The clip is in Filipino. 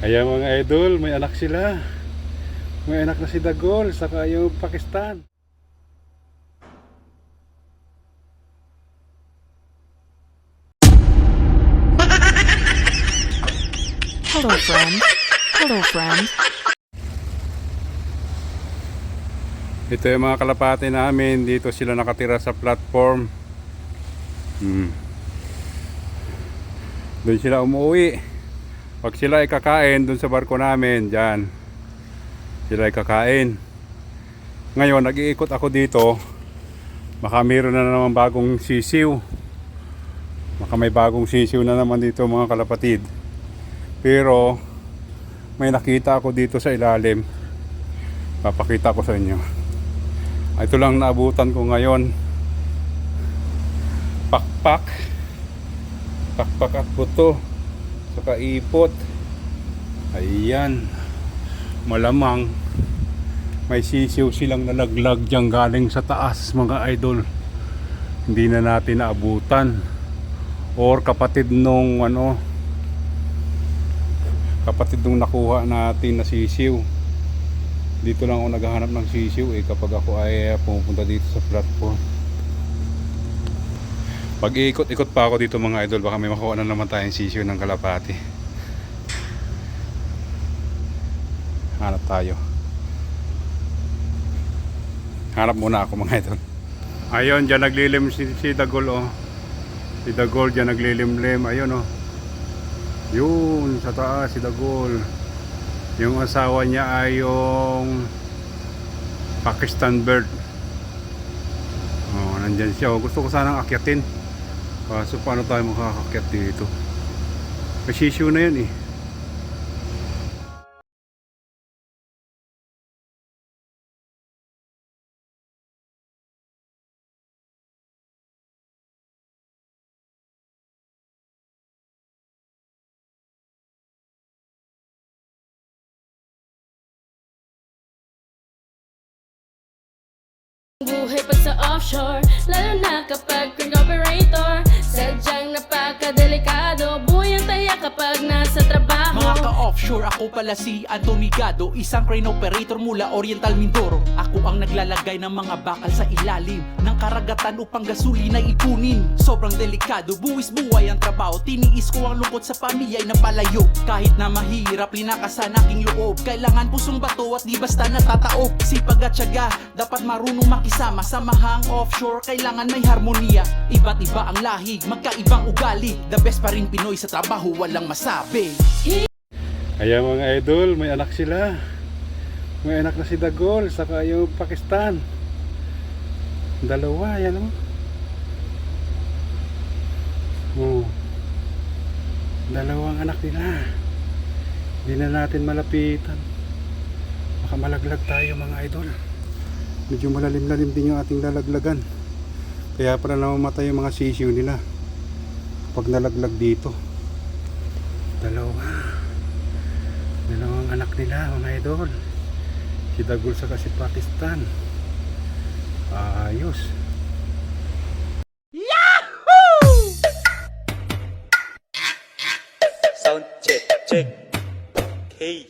Ayan mga idol, may anak sila. May anak na si Dagol, saka yung Pakistan. Hello, friend. Hello, friend. Ito yung mga kalapati namin. Dito sila nakatira sa platform. Hmm. Doon sila umuwi. Pag sila ay kakain doon sa barko namin, dyan. Sila ay kakain. Ngayon, nag-iikot ako dito. Baka mayroon na naman bagong sisiw. Baka may bagong sisiw na naman dito mga kalapatid. Pero, may nakita ako dito sa ilalim. Papakita ko sa inyo. Ito lang naabutan ko ngayon. Pakpak. Pakpak at buto. Saka ipot. Ayan. Malamang may sisiw silang nalaglag dyan galing sa taas mga idol. Hindi na natin naabutan. Or kapatid nung ano kapatid nung nakuha natin na sisiw dito lang ako naghahanap ng sisiw eh kapag ako ay uh, dito sa platform pag iikot-ikot pa ako dito mga idol baka may makuha na naman tayong sisiw ng kalapati. Hanap tayo. Hanap muna ako mga idol. Ayun dyan naglilim si, si Dagol oh. Si Dagol dyan naglilimlim. Ayun oh. Yun sa taas si Dagol yung asawa niya ay yung Pakistan bird. Oh, nandyan siya. Oh, Gusto ko sanang akyatin. Kaso paano tayo makakakyat dito? May sisiw na yan eh. Buhay pa sa offshore Lalo na kapag crane operator Sadyang napakadelikado Ka-offshore, ako pala si Anthony Gado Isang crane operator mula Oriental Mindoro. Ako ang naglalagay ng mga bakal sa ilalim Ng karagatan upang gasolina ipunin Sobrang delikado, buwis buhay ang trabaho. Tiniis ko ang lungkot sa pamilya'y napalayo. Kahit na mahirap, linakasan aking loob. Kailangan pusong bato at di basta natataob Sipag at syaga, dapat marunong makisama. Samahang offshore, kailangan may harmonia. Iba't iba ang lahig, magkaibang ugali. The best pa rin Pinoy sa trabaho, walang masabi Ayan mga idol, may anak sila. May anak na si Dagol, saka yung Pakistan. Dalawa, yan o. Oh. Dalawang anak nila. Hindi na natin malapitan. Baka malaglag tayo mga idol. Medyo malalim-lalim din yung ating lalaglagan. Kaya pala namamatay yung mga sisiw nila. Pag nalaglag dito. Dalawa. Dalawang anak nila, mga idol. Si Dagul sa si Pakistan. Ayos. Sound check, check. Okay.